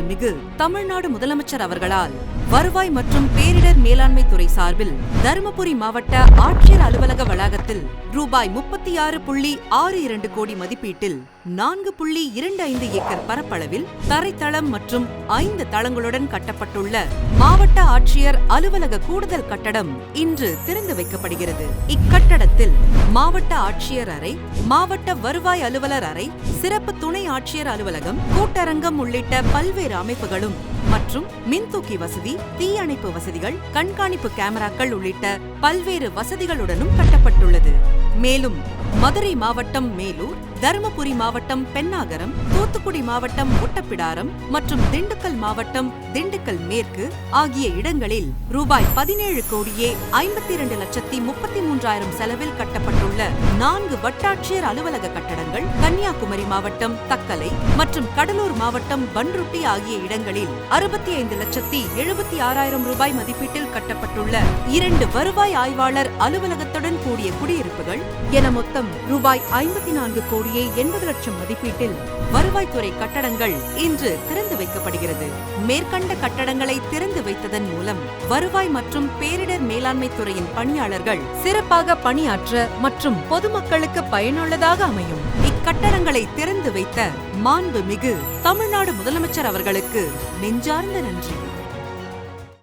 மாண்புமிகு தமிழ்நாடு முதலமைச்சர் அவர்களால் வருவாய் மற்றும் பேரிடர் மேலாண்மை துறை சார்பில் தருமபுரி மாவட்ட ஆட்சியர் அலுவலக வளாகத்தில் ரூபாய் முப்பத்தி ஆறு புள்ளி ஆறு இரண்டு கோடி மதிப்பீட்டில் நான்கு புள்ளி இரண்டு ஐந்து ஏக்கர் பரப்பளவில் தரைத்தளம் மற்றும் ஐந்து தளங்களுடன் கட்டப்பட்டுள்ள மாவட்ட ஆட்சியர் அலுவலக கூடுதல் கட்டடம் இன்று திறந்து வைக்கப்படுகிறது. இக்கட்டடத்தில் மாவட்ட ஆட்சியர் அறை மாவட்ட வருவாய் அலுவலர் அறை சிறப்பு துணை ஆட்சியர் அலுவலகம் கூட்டரங்கம் உள்ளிட்ட பல்வேறு அமைப்புகளும் மற்றும் மின்தூக்கி வசதி தீயணைப்பு வசதிகள் கண்காணிப்பு கேமராக்கள் உள்ளிட்ட பல்வேறு வசதிகளுடனும் கட்டப்பட்டுள்ளது. மேலும் மதுரை மாவட்டம் மேலூர் தருமபுரி மாவட்டம் பென்னாகரம் தூத்துக்குடி மாவட்டம் ஒட்டப்பிடாரம் மற்றும் திண்டுக்கல் மாவட்டம் திண்டுக்கல் மேற்கு ஆகிய இடங்களில் ரூபாய் பதினேழு கோடியே ஐம்பத்தி இரண்டு லட்சத்தி முப்பத்தி மூன்றாயிரம் செலவில் கட்டப்பட்டுள்ள நான்கு வட்டாட்சியர் அலுவலக கட்டடங்கள் கன்னியாகுமரி மாவட்டம் தக்கலை மற்றும் கடலூர் மாவட்டம் பன்ருட்டி ஆகிய இடங்களில் அறுபத்தி ஐந்து லட்சத்தி எழுபத்தி ஆறாயிரம் ரூபாய் மதிப்பீட்டில் கட்டப்பட்டுள்ள இரண்டு வருவாய் ஆய்வாளர் அலுவலகத்துடன் கூடிய குடியிருப்புகள் என மாதம் ரூபாய் ஐம்பத்தி நான்கு கோடியே எண்பது லட்சம் மதிப்பீட்டில் வருவாய்த்துறை கட்டடங்கள் இன்று திறந்து வைக்கப்படுகிறது. மேற்கண்ட கட்டடங்களை திறந்து வைத்ததன் மூலம் வருவாய் மற்றும் பேரிடர் மேலாண்மை துறையின் பணியாளர்கள் சிறப்பாக பணியாற்ற மற்றும் பொதுமக்களுக்கு பயனுள்ளதாக அமையும். இக்கட்டடங்களை திறந்து வைத்த மாண்புமிகு தமிழ்நாடு முதலமைச்சர் அவர்களுக்கு நெஞ்சார்ந்த நன்றி.